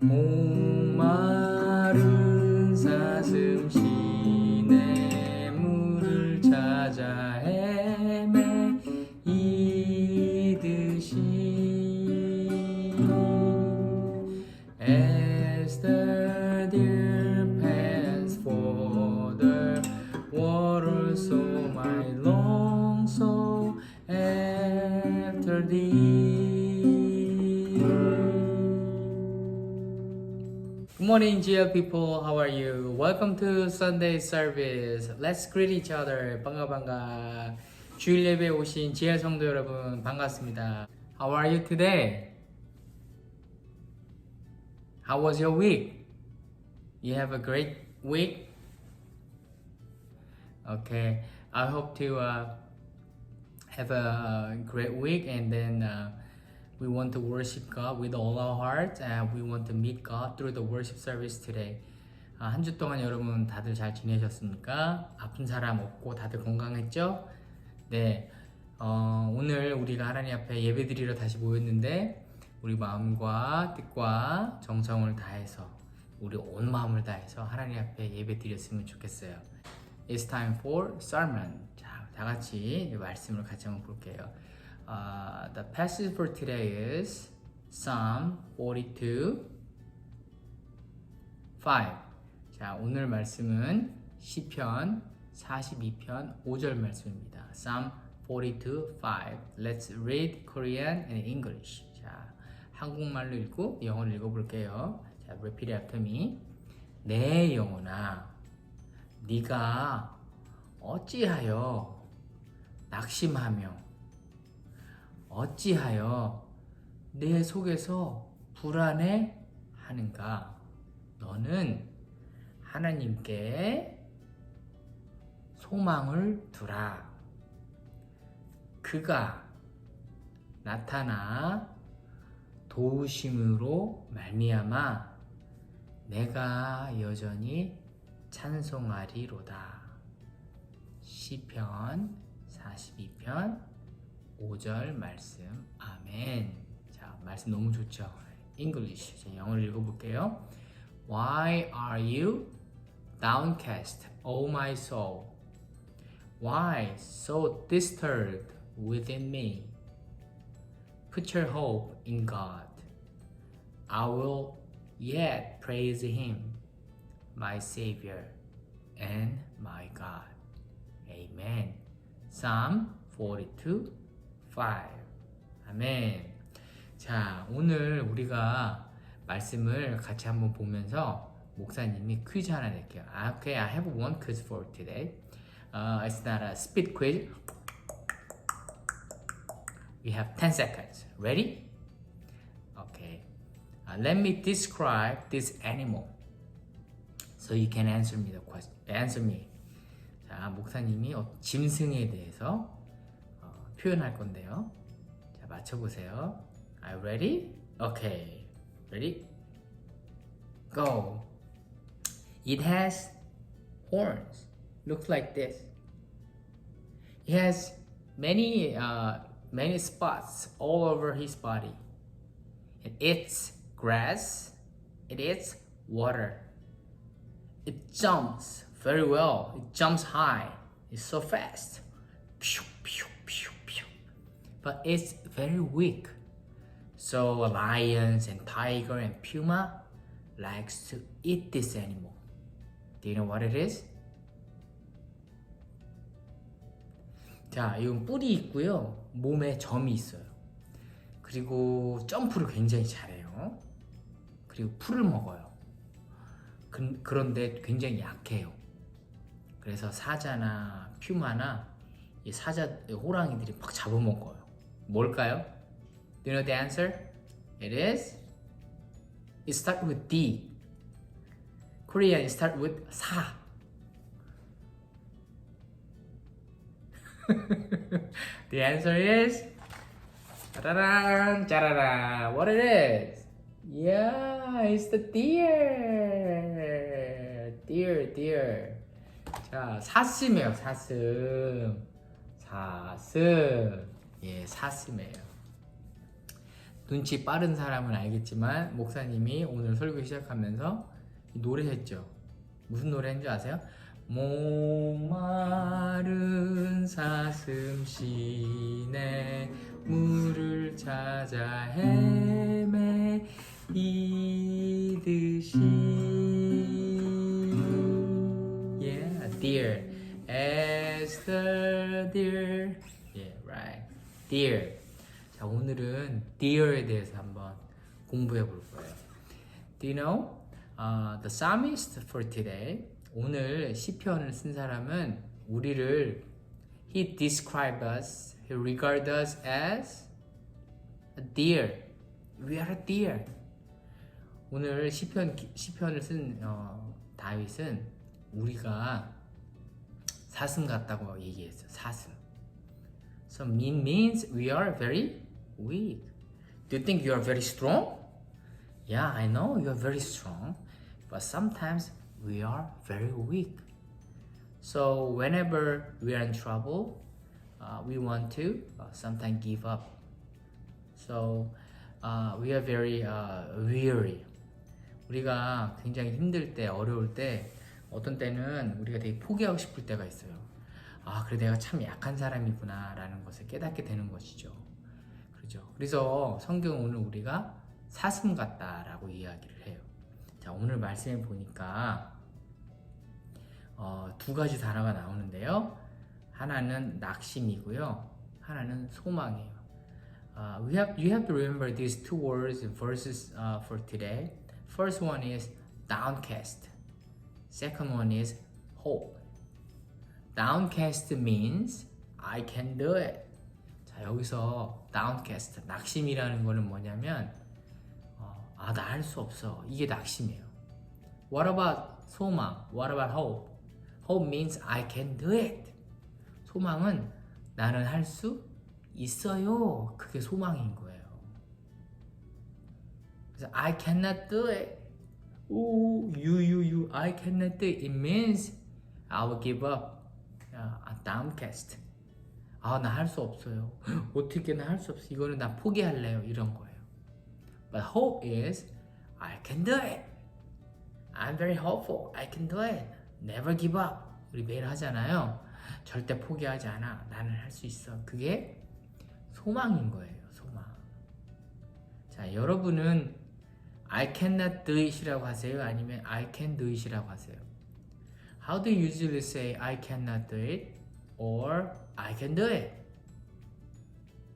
목마른 사슴 시냇물을 찾아 헤매이듯이 As the deer pants for the water so my long soul after thee Good morning, GL people. How are you? Welcome to Sunday service. Let's greet each other. 반가 반가. 주일 예배에 오신 GL 성도 여러분 반갑습니다. How are you today? How was your week? You have a great week? Okay. I hope to uh, have a great week and then uh, we want to worship God with all our heart and we want to meet God through the worship service today. 아, 한 주 동안 여러분 다들 잘 지내셨습니까? 아픈 사람 없고 다들 건강했죠? 네. 어, 오늘 우리가 하나님 앞에 예배드리러 다시 모였는데 우리 마음과 뜻과 정성을 다해서 우리 온 마음을 다해서 하나님 앞에 예배드렸으면 좋겠어요. It's time for sermon. 자, 다 같이 말씀을 같이 한번 볼게요. Uh, the passage for today is Psalm 42, 5. 자, 오늘 말씀은 시편 42편 5절 말씀입니다. Psalm 42, 5. Let's read Korean and English. 자, 한국말로 읽고 영어로 읽어볼게요. 자, repeat after me. 내 영혼아, 네가 어찌하여 낙심하며 어찌하여 내 속에서 불안해 하는가? 너는 하나님께 소망을 두라. 그가 나타나 도우심으로 말미암아 내가 여전히 찬송하리로다. 시편 42편 5절 말씀. 아멘. 자, 말씀 너무 좋죠. English. 자, 영어를 읽어볼게요. Why are you downcast, O my soul? Why so disturbed within me? Put your hope in God. I will yet praise Him, my Savior and my God. Amen. Psalm 42, 5. 아멘. 자, 오늘 우리가 말씀을 같이 한번 보면서 목사님이 퀴즈 하나 낼게요. 아, Okay, I have one quiz for today. Uh, it's not a speed quiz. We have 10 seconds. Ready? Okay. Uh, let me describe this animal. So you can answer me the question. Answer me. 자, 목사님이 어- 짐승에 대해서 어, 표현할 건데요. 자, 맞춰보세요. Are you ready? Okay. Ready? Go. It has horns. Looks like this. It has many uh, many spots all over his body. It eats grass. It eats water. It jumps very well. It jumps high. It's so fast. But it's very weak. So lions and tiger and puma likes to eat this animal. Do you know what it is? 자, 이건 뿔이 있고요. 몸에 점이 있어요. 그리고 점프를 굉장히 잘해요. 그리고 풀을 먹어요. 그, 그런데 굉장히 약해요. 그래서 사자나 퓨마나 이 사자 호랑이들이 막 잡아먹어요. 뭘까요? Do you know the answer? It is. It start with D. Korean it start with 사. the answer is 짜라란 짜라라. What it is? Yeah, it's the deer. Deer, deer. 자, 사슴이에요, 사슴. 사슴. 예, 사슴이에요. 눈치 빠른 사람은 알겠지만 목사님이 오늘 설교 시작하면서 이 노래했죠. 무슨 노래인 줄 아세요? 목마른 사슴 시내 물을 찾아 헤매 이듯이 Yeah, dear the deer Yeah, right Dear 자 오늘은 dear에 대해서 한번 공부해 볼 거예요 Do you know uh, the psalmist for today 오늘 시편을 쓴 사람은 우리를 he described us he regard us as a deer we are a deer 오늘 시편 시편을 쓴 어, 다윗은 우리가 사슴 같다고 얘기했어 사슴 So mean means we are very weak. Do you think you are very strong? Yeah, I know you are very strong, but sometimes we are very weak. So whenever we are in trouble, uh, we want to uh, sometimes give up. So uh, we are very uh, weary. 우리가 굉장히 힘들 때, 어려울 때, 어떤 때는 우리가 되게 포기하고 싶을 때가 있어요. 아, 그래 내가 참 약한 사람이구나라는 것을 깨닫게 되는 것이죠. 그렇죠. 그래서 성경 오늘 우리가 사슴 같다라고 이야기를 해요. 자, 오늘 말씀해 보니까 어, 두 가지 단어가 나오는데요. 하나는 낙심이고요. 하나는 소망이에요. Uh, we have you have to remember these two words verses uh, for today. First one is downcast. Second one is hope. downcast means I can do it. 자, 여기서 downcast, 낙심이라는 거는 뭐냐면 어, 아, 나 할 수 없어. 이게 낙심이에요. What about 소망? What about hope? Hope means I can do it. 소망은 나는 할 수 있어요. 그게 소망인 거예요. 그래서 I cannot do it. 오, you, you, you, I cannot do it. Means I will give up. 아, downcast. 아, 나 할 수 없어요. 어떻게 나 할 수 없어. 이거는 나 포기할래요. 이런 거예요. But hope is I can do it. I'm very hopeful. I can do it. Never give up. 우리 매일 하잖아요. 절대 포기하지 않아. 나는 할 수 있어. 그게 소망인 거예요. 소망. 자, 여러분은 I cannot do it이라고 하세요? 아니면 I can do it이라고 하세요? How do you usually say I cannot do it or I can do it?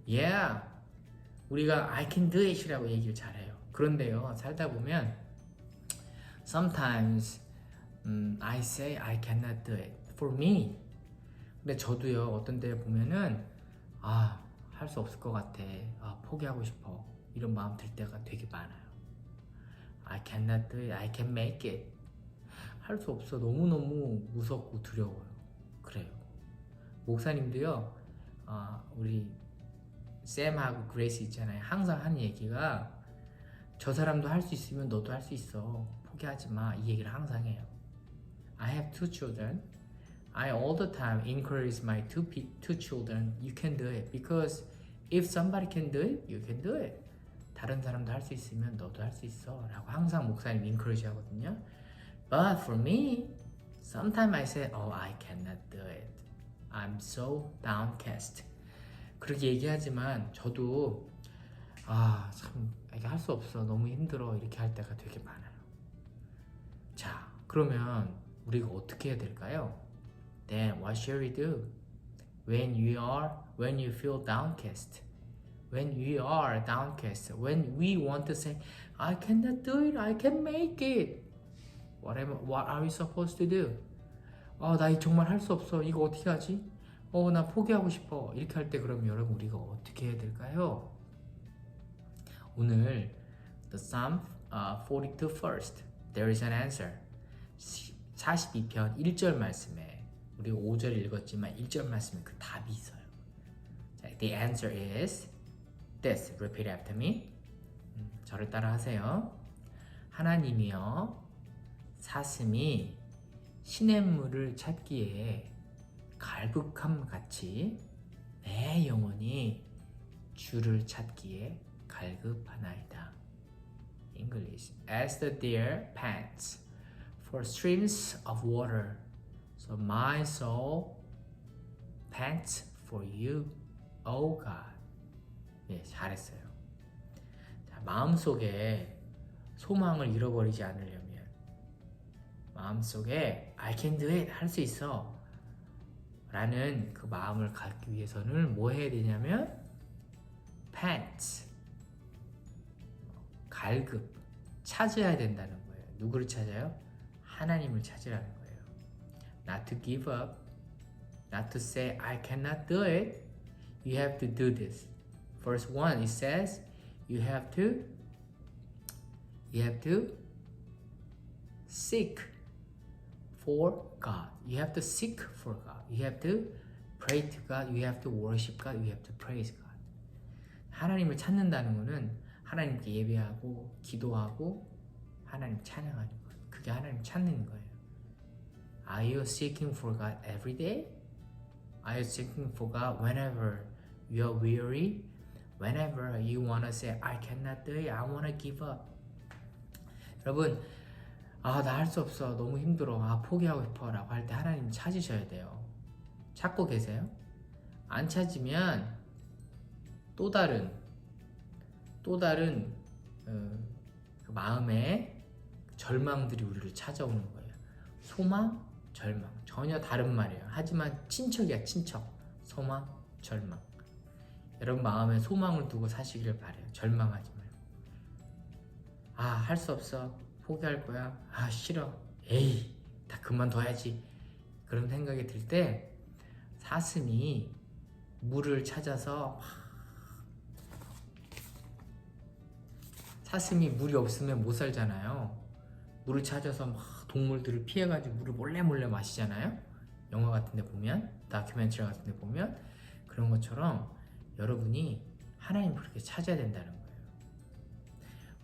Yeah. 우리가 I can do it이라고 얘기를 잘해요. 그런데요, 살다 보면 sometimes 음, I say I cannot do it for me. 근데 저도요, 어떤 때 보면은 아, 할 수 없을 것 같아. 아, 포기하고 싶어. 이런 마음 들 때가 되게 많아요. I cannot do it. I can make it. 할 수 없어. 너무너무 무섭고 두려워요. 그래요. 목사님도요, 아, 우리 샘하고 그레이스 있잖아요. 항상 하는 얘기가 저 사람도 할 수 있으면 너도 할 수 있어. 포기하지 마. 이 얘기를 항상 해요. I have two children. I all the time encourage my two, two children. You can do it. Because if somebody can do it, you can do it. 다른 사람도 할 수 있으면 너도 할 수 있어. 라고 항상 목사님 encourage 하거든요. But for me, sometimes I say, oh, I cannot do it. I'm so downcast. 그렇게 얘기하지만 저도 아, 참 이게 할 수 없어. 너무 힘들어. 이렇게 할 때가 되게 많아요. 자, 그러면 우리가 어떻게 해야 될까요? Then what shall we do? When you are when you feel downcast. When you are downcast. When we want to say I cannot do it. I can make it. What am what are we supposed to do? 아, 나 정말 할 수 없어. 이거 어떻게 하지? 어, 나 포기하고 싶어. 이렇게 할 때 그럼 여러분 우리가 어떻게 해야 될까요? 오늘 the Psalm uh, 42 first there is an answer 42편 1절 말씀에 우리 5절 읽었지만 1절 말씀에 그 답이 있어요. 자, the answer is this. Repeat after me. 음, 저를 따라 하세요. 하나님이여 사슴이 시냇물을 찾기에 갈급함 같이 내 영혼이 주를 찾기에 갈급하나이다. English. As the deer pants for streams of water, so my soul pants for you, O God. 예, 잘했어요. 자, 마음속에 소망을 잃어버리지 않으려면 마음속에 I can do it 할 수 있어 라는 그 마음을 갖기 위해서는 뭐 해야 되냐면 pants 갈급 찾아야 된다는 거예요. 누구를 찾아요? 하나님을 찾으라는 거예요. Not to give up, not to say I cannot do it. You have to do this. Verse 1 it says you have to you have to seek for God. You have to seek for God. You have to pray to God. You have to worship God. You have to praise God. 하나님을 찾는다는 것은 하나님께 예배하고 기도하고 하나님 찬양하는 것. 그게 하나님 찾는 거예요. Are you seeking for God every day? Are you seeking for God whenever you are weary? Whenever you want to say I cannot do it. I want to give up. 여러분 아, 나 할 수 없어. 너무 힘들어. 아, 포기하고 싶어. 라고 할 때 하나님 찾으셔야 돼요. 찾고 계세요? 안 찾으면 또 다른, 또 다른, 어, 그 마음의 절망들이 우리를 찾아오는 거예요. 소망, 절망. 전혀 다른 말이에요. 하지만 친척이야, 친척. 소망, 절망. 여러분 마음에 소망을 두고 사시기를 바래요. 절망하지 말고. 아, 할 수 없어. 포기할 거야. 아, 싫어. 에이, 다 그만둬야지. 그런 생각이 들 때 사슴이 물을 찾아서 사슴이 물이 없으면 못 살잖아요. 물을 찾아서 막 동물들을 피해가지고 물을 몰래 몰래 마시잖아요. 영화 같은 데 보면, 다큐멘터리 같은 데 보면 그런 것처럼 여러분이 하나님 그렇게 찾아야 된다는 거예요.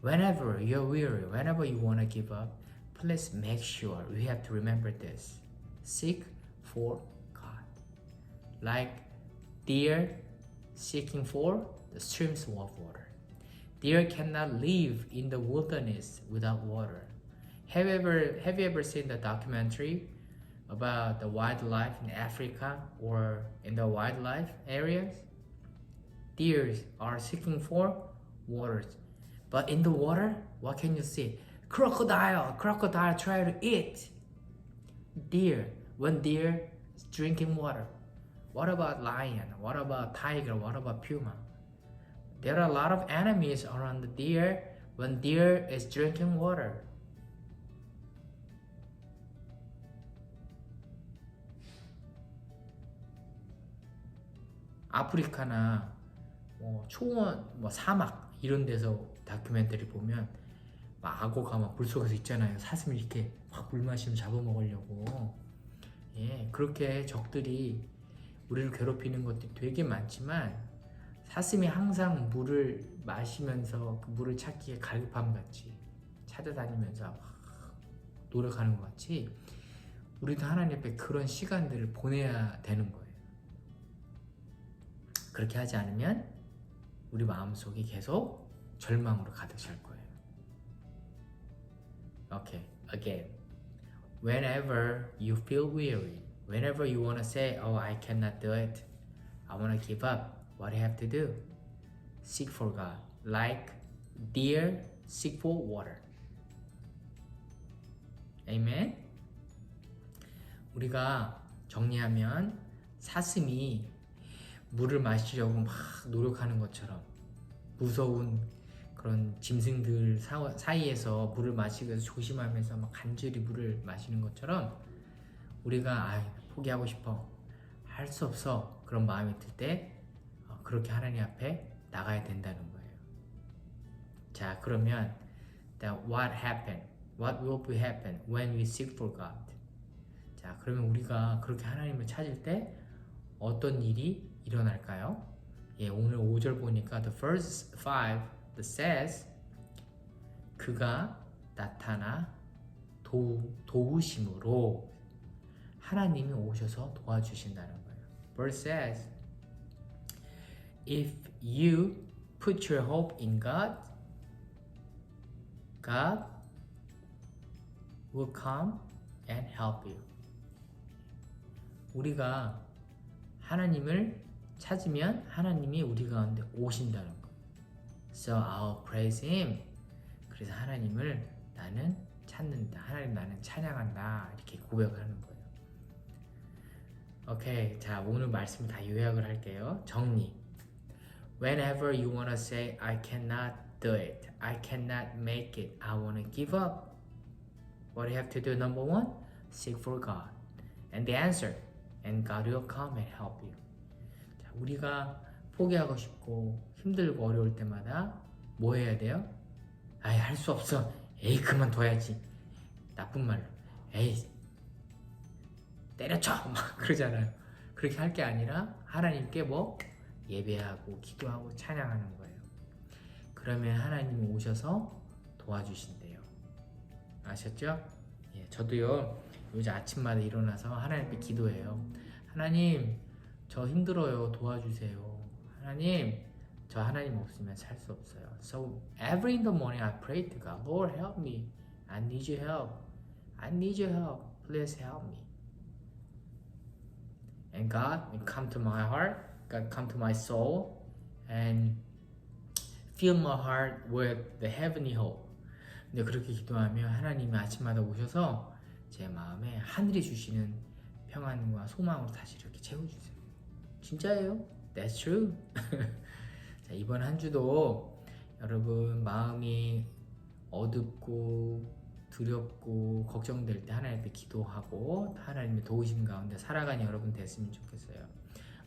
Whenever you're weary, whenever you want to give up, please make sure we have to remember this. Seek for God. Like deer seeking for the streams of water. Deer cannot live in the wilderness without water. Have you ever have you ever seen the documentary about the wildlife in Africa or in the wildlife areas? Deer are seeking for waters. But in the water, what can you see? Crocodile. Crocodile try to eat. Deer. When deer is drinking water. What about lion? What about tiger? What about puma? There are a lot of enemies around the deer when deer is drinking water. 아프리카나 뭐 초원, 뭐 사막 이런 데서 다큐멘터리 보면 막 악어가 막 물속에서 있잖아요. 사슴 이렇게 확물 마시면 잡아먹으려고. 예, 그렇게 적들이 우리를 괴롭히는 것들이 되게 많지만 사슴이 항상 물을 마시면서 그 물을 찾기에 갈급함 같이 찾아다니면서 막 노력하는 것 같이 우리도 하나님 앞에 그런 시간들을 보내야 되는 거예요. 그렇게 하지 않으면 우리 마음속이 계속 절망으로 가득 찰 거예요. Okay, again. Whenever you feel weary, whenever you want to say, Oh, I cannot do it, I want to give up, what do you have to do? Seek for God. Like deer seek for water. Amen? 우리가 정리하면 사슴이 물을 마시려고 막 노력하는 것처럼 무서운 그런 짐승들 사, 사이에서 물을 위해서 조심하면서 막 간절히 물을 마시는 것처럼 우리가 아 포기하고 싶어 할 수 없어 그런 마음이 들 때 그렇게 하나님 앞에 나가야 된다는 거예요. 자 그러면 that what happened, what will be happen when we seek for God. 자 그러면 우리가 그렇게 하나님을 찾을 때 어떤 일이 일어날까요? 예, 오늘 5절 보니까 the first five that says 그가 나타나 도, 도우심으로 하나님이 오셔서 도와주신다는 거예요. Verse says if you put your hope in God. God will come and help you. 우리가 하나님을 찾으면 하나님이 우리 가운데 오신다는 거. So I'll praise Him. 그래서 하나님을 나는 찾는다. 하나님 나는 찬양한다. 이렇게 고백을 하는 거예요. 오케이. 자, 오늘 말씀 다 요약을 할게요. 정리. Whenever you want to say I cannot do it. I cannot make it. I want to give up. What you have to do? Number one, seek for God. And the answer. And God will come and help you. 자, 우리가 포기하고 싶고 힘들고 어려울 때마다 뭐 해야 돼요? 아이 할 수 없어. 에이 그만둬야지. 나쁜 말로. 에이 때려쳐 막 그러잖아요. 그렇게 할 게 아니라 하나님께 뭐 예배하고 기도하고 찬양하는 거예요. 그러면 하나님이 오셔서 도와주신대요. 아셨죠? 예, 저도요 요즘 아침마다 일어나서 하나님께 기도해요. 하나님 저 힘들어요 도와주세요. 하나님 저 하나님 없으면 살 수 없어요. So every in the morning I pray to God, Lord help me. I need your help. I need your help. Please help me. And God come to my heart, God come to my soul, and fill my heart with the heavenly hope. 근데 그렇게 기도하면 하나님이 아침마다 오셔서 제 마음에 하늘이 주시는 평안과 소망으로 다시 이렇게 채워주세요. 진짜예요? That's true. 자, 이번 한 주도 여러분 마음이 어둡고 두렵고 걱정될 때 하나님께 기도하고 하나님의 도우심 가운데 살아가는 여러분 됐으면 좋겠어요.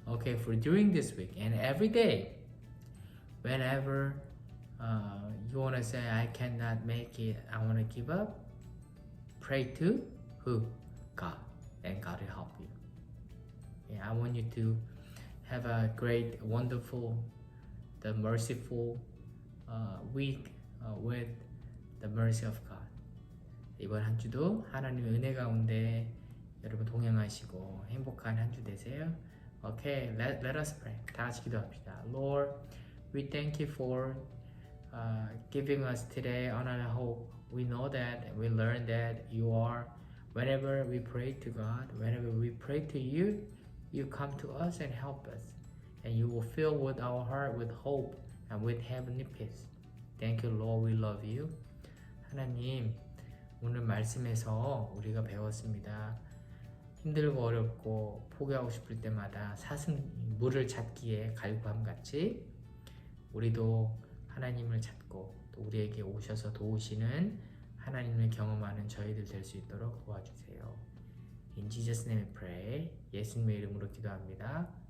Okay, for during this week and every day, whenever uh, you want to say I cannot make it, I want to give up, pray to who? God, and God will help you. Yeah, I want you to have a great, wonderful, the merciful uh, week uh, with the mercy of God. 이번 한 주도 하나님의 은혜 가운데 여러분 동행하시고 행복한 한 주 되세요. Okay, let, let us pray. 다 같이 기도합시다. Lord, we thank you for uh, giving us today another hope. We know that we learn that you are. Whenever we pray to God, whenever we pray to you, you come to us and help us, and you will fill with our heart with hope and with heavenly peace. Thank you, Lord. We love you. 하나님, 오늘 말씀에서 우리가 배웠습니다. 힘들고 어렵고 포기하고 싶을 때마다 사슴 물을 찾기에 갈구함 같이 우리도 하나님을 찾고 또 우리에게 오셔서 도우시는 하나님을 경험하는 저희들 될 수 있도록 도와주세요. In Jesus name we pray. 예수님의 이름으로 기도합니다.